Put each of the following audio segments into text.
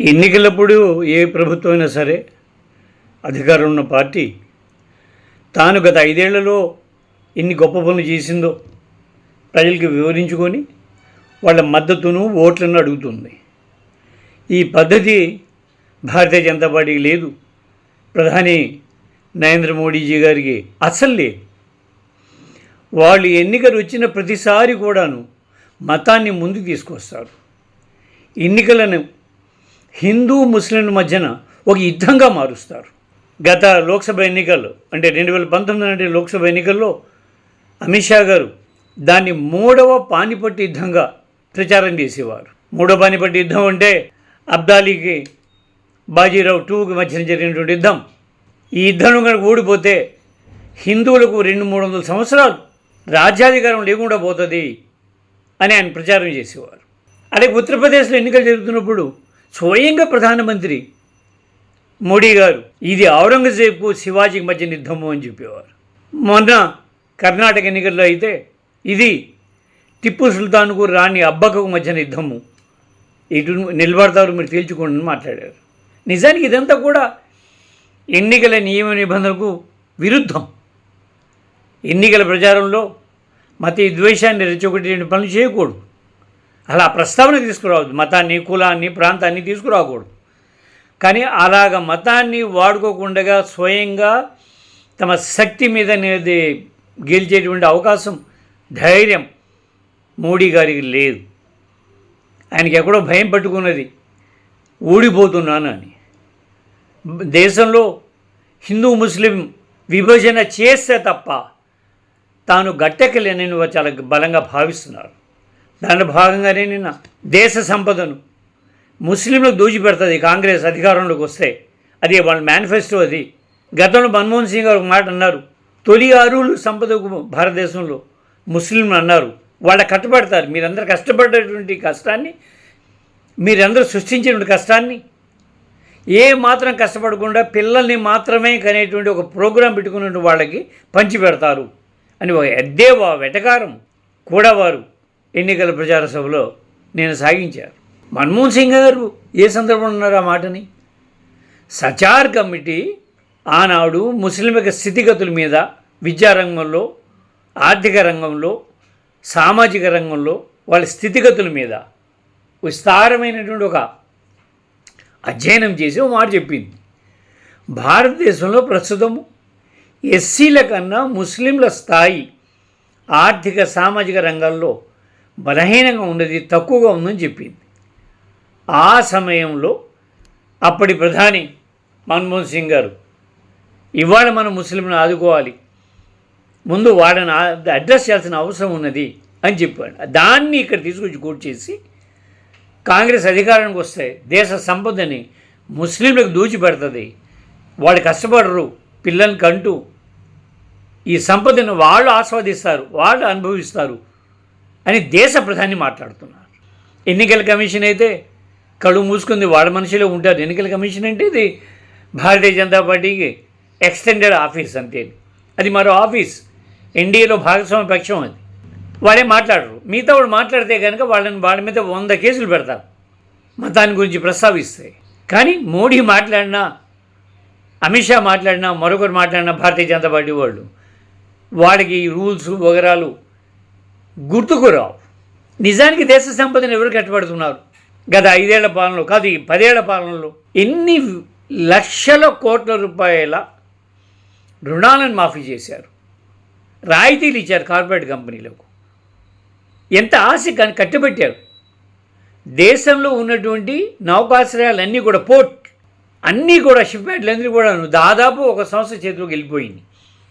ఎన్నికలప్పుడు ఏ ప్రభుత్వం అయినా సరే అధికారం ఉన్న పార్టీ తాను గత ఐదేళ్ళలో ఎన్ని గొప్ప పనులు చేసిందో ప్రజలకు వివరించుకొని వాళ్ళ మద్దతును ఓట్లను అడుగుతుంది. ఈ పద్ధతి భారతీయ జనతా పార్టీకి లేదు. ప్రధాని నరేంద్ర మోడీజీ గారికి అసలు లేదు. వాళ్ళు ఎన్నికలు వచ్చిన ప్రతిసారి కూడాను మతాన్ని ముందుకు తీసుకొస్తారు. ఎన్నికలను హిందూ ముస్లింల మధ్యన ఒక యుద్ధంగా మారుస్తారు. గత లోక్సభ ఎన్నికల్లో అంటే రెండు వేల పంతొమ్మిది నాటి లోక్సభ ఎన్నికల్లో అమిత్ షా గారు దాన్ని మూడవ పానిపట్టి యుద్ధంగా ప్రచారం చేసేవారు. మూడవ పానిపట్టి యుద్ధం అంటే అబ్దాలీకి బాజీరావు టూకి మధ్యన జరిగినటువంటి యుద్ధం. ఈ యుద్ధం కనుక ఓడిపోతే హిందువులకు రెండు మూడు వందల సంవత్సరాలు రాజ్యాధికారం లేకుండా పోతుంది అని ఆయన ప్రచారం చేసేవారు. అలాగే ఉత్తరప్రదేశ్లో ఎన్నికలు జరుగుతున్నప్పుడు స్వయంగా ప్రధానమంత్రి మోడీ గారు ఇది ఔరంగజేబు శివాజీకి మధ్య యుద్ధము అని చెప్పేవారు. మొన్న కర్ణాటక ఎన్నికల్లో అయితే ఇది టిప్పు సుల్తాన్కు రాణి అబ్బకు మధ్యన యుద్ధము. ఇటు నిలబడతారు మీరు తేల్చుకోండి అని మాట్లాడారు. నిజానికి ఇదంతా కూడా ఎన్నికల నియమ నిబంధనలకు విరుద్ధం. ఎన్నికల ప్రచారంలో మత ద్వేషాన్ని రెచ్చగొట్టే పనులు చేయకూడదు. అలా ప్రస్తావన తీసుకురావద్దు. మతాన్ని కులాన్ని ప్రాంతాన్ని తీసుకురాకూడదు. కానీ అలాగ మతాన్ని వాడుకోకుండా స్వయంగా తమ శక్తి మీద అనేది గెలిచేటువంటి అవకాశం ధైర్యం మోడీ గారికి లేదు. ఆయనకి ఎక్కడో భయం పట్టుకున్నది ఊడిపోతున్నాను అని. దేశంలో హిందూ ముస్లిం విభజన చేస్తే తప్ప తాను గట్టెక్కలేనని చాలా బలంగా భావిస్తున్నారు. దాంట్లో భాగంగానే నిన్న దేశ సంపదను ముస్లింలకు దూచిపెడుతుంది కాంగ్రెస్ అధికారంలోకి వస్తే. అది వాళ్ళ మేనిఫెస్టో అది. గతంలో మన్మోహన్ సింగ్ గారు ఒక మాట అన్నారు. తొలి అరువులు సంపదకు భారతదేశంలో ముస్లింలు అన్నారు. వాళ్ళ కట్టుబడతారు. మీరందరూ కష్టపడేటువంటి కష్టాన్ని మీరందరూ సృష్టించినటువంటి కష్టాన్ని ఏ మాత్రం కష్టపడకుండా పిల్లల్ని మాత్రమే కనేటువంటి ఒక ప్రోగ్రాం పెట్టుకున్న వాళ్ళకి పంచి పెడతారు అని ఒక ఎద్దేవా వెటకారం కూడా వారు. ఎన్నికల ప్రచార సభలో నేను సాగించారు మన్మోహన్ సింగ్ గారు ఏ సందర్భంలో ఉన్నారు ఆ మాటని? సచార్ కమిటీ ఆనాడు ముస్లింల స్థితిగతుల మీద విద్యారంగంలో ఆర్థిక రంగంలో సామాజిక రంగంలో వాళ్ళ స్థితిగతుల మీద విస్తారమైనటువంటి ఒక అధ్యయనం చేసి ఒక మాట చెప్పింది. భారతదేశంలో ప్రస్తుతము ఎస్సీల కన్నా ముస్లింల స్థాయి ఆర్థిక సామాజిక రంగాల్లో బలహీనంగా ఉన్నది తక్కువగా ఉందని చెప్పింది. ఆ సమయంలో అప్పటి ప్రధాని మన్మోహన్ సింగ్ గారు ఇవాళ మనం ముస్లింను ఆదుకోవాలి ముందు వాళ్ళని అడ్రస్ చేయాల్సిన అవసరం ఉన్నది అని చెప్పాడు. దాన్ని ఇక్కడ తీసుకొచ్చి కోట్ చేసి కాంగ్రెస్ అధికారానికి వస్తే దేశ సంపదని ముస్లింలకు దూచిపెడుతుంది. వాళ్ళు కష్టపడరు పిల్లల్ని కంటూ ఈ సంపదను వాళ్ళు ఆస్వాదిస్తారు వాళ్ళు అనుభవిస్తారు. అని దేశ ప్రధాని మాట్లాడుతున్నారు. ఎన్నికల కమిషన్ అయితే కళ్ళు మూసుకుంది వాళ్ళ మనిషిలో ఉంటారు. ఎన్నికల కమిషన్ అంటే ఇది భారతీయ జనతా పార్టీకి ఎక్స్టెండెడ్ ఆఫీస్ అంతే. అది మరో ఆఫీస్. ఎన్డీఏలో భాగస్వామ్య పక్షం అది. వాళ్ళే మాట్లాడరు. మిగతా వాళ్ళు మాట్లాడితే కనుక వాళ్ళని వాళ్ళ మీద వంద కేసులు పెడతారు. మతాన్ని గురించి ప్రస్తావిస్తే. కానీ మోడీ మాట్లాడినా అమిత్ షా మాట్లాడినా మరొకరు మాట్లాడినా భారతీయ జనతా పార్టీ వాళ్ళు వాడికి ఈ రూల్స్ వగరాలు గుర్తుకు రావు నిజానికి దేశ సంపదను ఎవరు కట్టబడుతున్నారు? గత ఐదేళ్ళ పాలనలో కాదు ఈ పదేళ్ళ పాలనలో ఎన్ని లక్షల కోట్ల రూపాయల రుణాలను మాఫీ చేశారు? రాయితీలు ఇచ్చారు కార్పొరేట్ కంపెనీలకు. ఎంత ఆశ కానీ కట్టబెట్టారు? దేశంలో ఉన్నటువంటి నౌకాశ్రయాలన్నీ కూడా పోర్ట్ అన్నీ కూడా షిప్మెంట్లన్నీ కూడా దాదాపు ఒక సంవత్సర చేతిలోకి వెళ్ళిపోయింది.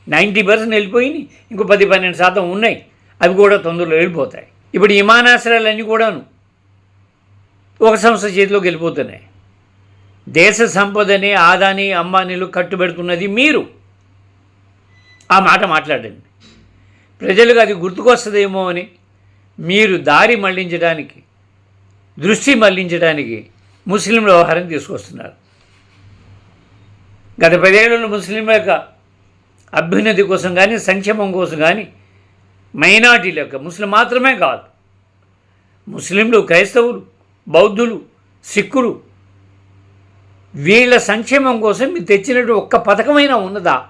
నైంటీ పర్సెంట్ వెళ్ళిపోయింది. ఇంకో పది పన్నెండు శాతం ఉన్నాయి. అవి కూడా తొందరలో వెళ్ళిపోతాయి. ఇప్పుడు విమానాశ్రయాలన్నీ కూడాను ఒక సంస్థ చేతిలోకి వెళ్ళిపోతున్నాయి. దేశ సంపదని ఆదాని అంబానీలు కట్టుబెడుతున్నది మీరు. ఆ మాట మాట్లాడండి. ప్రజలకు అది గుర్తుకొస్తుందేమో అని మీరు దారి మళ్ళించడానికి దృష్టి మళ్ళించడానికి ముస్లింల వ్యవహారం తీసుకొస్తున్నారు. గత పదేళ్ళలో ముస్లింల యొక్క అభ్యున్నతి కోసం కానీ సంక్షేమం కోసం కానీ మైనార్టీల యొక్క ముస్లిం మాత్రమే కాదు. ముస్లింలు క్రైస్తవులు బౌద్ధులు సిక్కులు వీళ్ళ సంక్షేమం కోసం మీరు తెచ్చినట్టు ఒక్క పథకమైనా ఉన్నదా?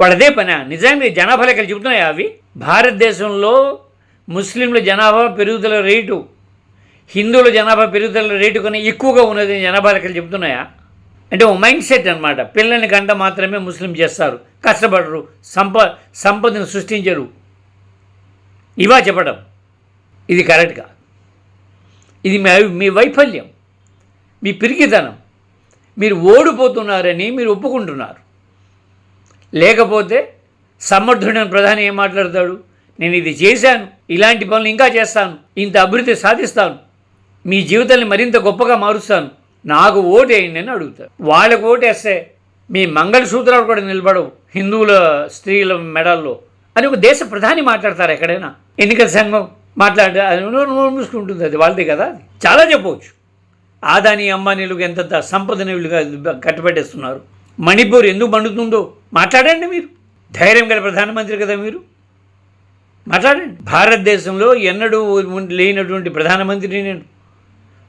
వాళ్ళదే పని? నిజంగా జనాభా లెక్కలు చెబుతున్నాయా అవి? భారతదేశంలో ముస్లింల జనాభా పెరుగుదల రేటు హిందువుల జనాభా పెరుగుదల రేటు కన్నా ఎక్కువగా ఉన్నది జనాభా లెక్కలు చెబుతున్నాయా? అంటే ఓ మైండ్ సెట్ అనమాట పిల్లల్ని గంట మాత్రమే ముస్లిం చేస్తారు. కష్టపడరు. సంప సంపదను సృష్టించరు. ఇవా చెప్పడం. ఇది కరెక్ట్గా ఇది మీ వైఫల్యం. మీ పిరికితనం. మీరు ఓడిపోతున్నారని మీరు ఒప్పుకుంటున్నారు. లేకపోతే సమర్థుడైన ప్రధాని ఏం మాట్లాడతాడు? నేను ఇది చేశాను. ఇలాంటి పనులు ఇంకా చేస్తాను. ఇంత అభివృద్ధి సాధిస్తాను. మీ జీవితాన్ని మరింత గొప్పగా మారుస్తాను. నాకు ఓటు వేయండి అని అడుగుతారు. వాళ్ళకు ఓటు వేస్తే మీ మంగళసూత్రాలు కూడా నిలబడవు. హిందువుల స్త్రీల మెడల్లో. అని ఒక దేశ ప్రధాని మాట్లాడతారు ఎక్కడైనా. ఎన్నికల సంఘం మాట్లాడే అది మూసుకుంటుంది అది వాళ్ళదే కదా చాలా చెప్పవచ్చు. ఆదాని అంబానీలకు ఎంతంత సంపదని వీళ్ళు కట్టబెట్టేస్తున్నారు. మణిపూర్ ఎందుకు మండుతుందో మాట్లాడండి మీరు. ధైర్యం గల ప్రధానమంత్రి కదా మీరు. మాట్లాడండి. భారతదేశంలో ఎన్నడూ లేనటువంటి ప్రధానమంత్రిని నేను.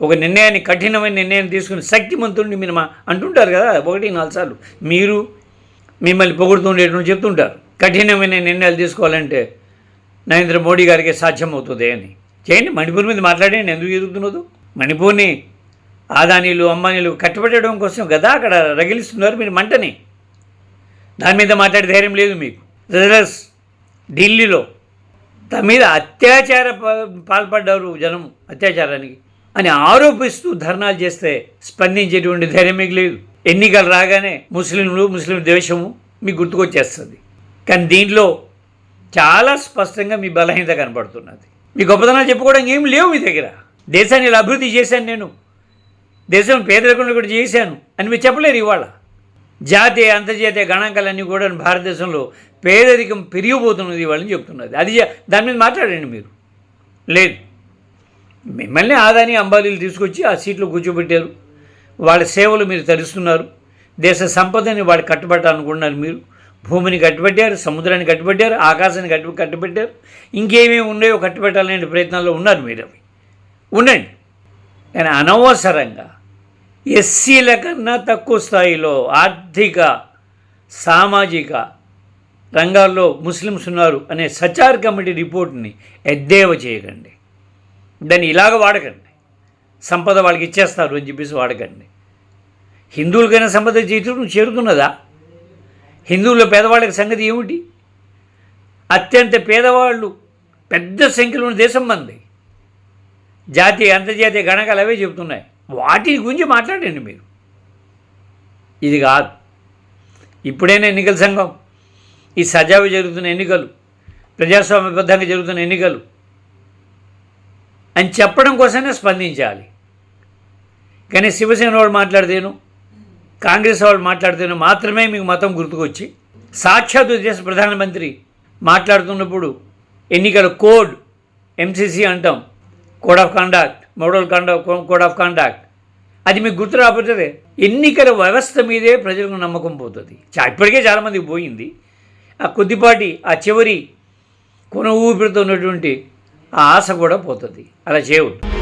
ఒక నిర్ణయాన్ని కఠినమైన నిర్ణయం తీసుకుని శక్తిమంతుడిని మీరు మా అంటుంటారు కదా ఒకటి నాలుగు సార్లు. మీరు మిమ్మల్ని పొగుడుతుండేటువంటి చెప్తుంటారు. కఠినమైన నిర్ణయాలు తీసుకోవాలంటే నరేంద్ర మోడీ గారికి సాధ్యమవుతుంది అని. చేయండి మణిపూర్ మీద మాట్లాడండి ఎందుకు ఎదుగుతున్నదు. మణిపూర్ని ఆదానీలు అమ్మానీలు కట్టుబెట్టడం కోసం కదా అక్కడ రగిలిస్తున్నారు మీరు మంటని. దాని మీద మాట్లాడే ధైర్యం లేదు మీకు. రిజర్స్ ఢిల్లీలో తమ మీద అత్యాచార ప- పాల్పడ్డారు జనం అత్యాచారానికి అని ఆరోపిస్తూ ధర్నాలు చేస్తే స్పందించేటువంటి ధైర్యం మీకు లేదు. ఎన్నికలు రాగానే ముస్లింలు ముస్లిం ద్వేషము మీకు గుర్తుకొచ్చేస్తుంది. కానీ దీంట్లో చాలా స్పష్టంగా మీ బలహీనత కనపడుతున్నది. మీ గొప్పతనాలు చెప్పుకోవడానికి ఏం లేవు మీ దగ్గర. దేశాన్ని ఇలా అభివృద్ధి చేశాను నేను. దేశం పేదరికంలో కూడా చేశాను అని మీరు చెప్పలేరు ఇవాళ. జాతీయ అంతర్జాతీయ గణాంకాలన్నీ కూడా భారతదేశంలో పేదరికం పెరిగిపోతున్నది ఇవాళని చెప్తున్నది. అది దాని మీద మాట్లాడండి మీరు. లేదు. మిమ్మల్ని ఆదాని అంబాలీలు తీసుకొచ్చి ఆ సీట్లో కూర్చోబెట్టారు. వాళ్ళ సేవలు మీరు తరుస్తున్నారు. దేశ సంపదని వాళ్ళు కట్టుబట్టాలనుకున్నారు మీరు. భూమిని కట్టుబెట్టారు సముద్రాన్ని కట్టుబెట్టారు ఆకాశాన్ని కట్టు కట్టుబెట్టారు ఇంకేమేమి ఉన్నాయో కట్టుబెట్టాలనే ప్రయత్నాల్లో ఉన్నారు మీరు. అవి ఉండండి. కానీ అనవసరంగా ఎస్సీల కన్నా తక్కువ స్థాయిలో ఆర్థిక సామాజిక రంగాల్లో ముస్లిమ్స్ ఉన్నారు అనే సచార్ కమిటీ రిపోర్ట్ని ఎద్దేవా చేయకండి. దాన్ని ఇలాగ వాడకండి. సంపద వాళ్ళకి ఇచ్చేస్తారు అని చెప్పేసి వాడకండి. హిందువులకైనా సంపద చేతులు చేరుతున్నదా హిందువుల పేదవాళ్ళకి సంగతి ఏమిటి? అత్యంత పేదవాళ్ళు పెద్ద సంఖ్యలో ఉన్న దేశం మంది. జాతీయ అంతర్జాతీయ గణకాలు అవే చెబుతున్నాయి. వాటి గురించి మాట్లాడండి మీరు. ఇది కాదు. ఇప్పుడైనా ఎన్నికల సంఘం ఈ సజావు జరుగుతున్న ఎన్నికలు ప్రజాస్వామ్యబద్ధంగా జరుగుతున్న ఎన్నికలు అని చెప్పడం కోసమే స్పందించాలి. కానీ శివసేన వాళ్ళు మాట్లాడితేను కాంగ్రెస్ వాళ్ళు మాట్లాడుతున్న మాత్రమే మీకు మతం గుర్తుకొచ్చి సాక్షాత్ దేశ ప్రధానమంత్రి మాట్లాడుతున్నప్పుడు ఎన్నికల కోడ్ ఎంసీసీ అంటాం code of conduct model conduct code of conduct అది మీకు గుర్తు రాకపోతే ఎన్నికల వ్యవస్థ మీదే ప్రజలకు నమ్మకం పోతుంది. చా- ఇప్పటికే చాలామందికి పోయింది. ఆ కొద్దిపాటి ఆ చివరి కొన ఊపిరితో ఉన్నటువంటి ఆ ఆశ కూడా పోతుంది. అలా చేయవద్దు.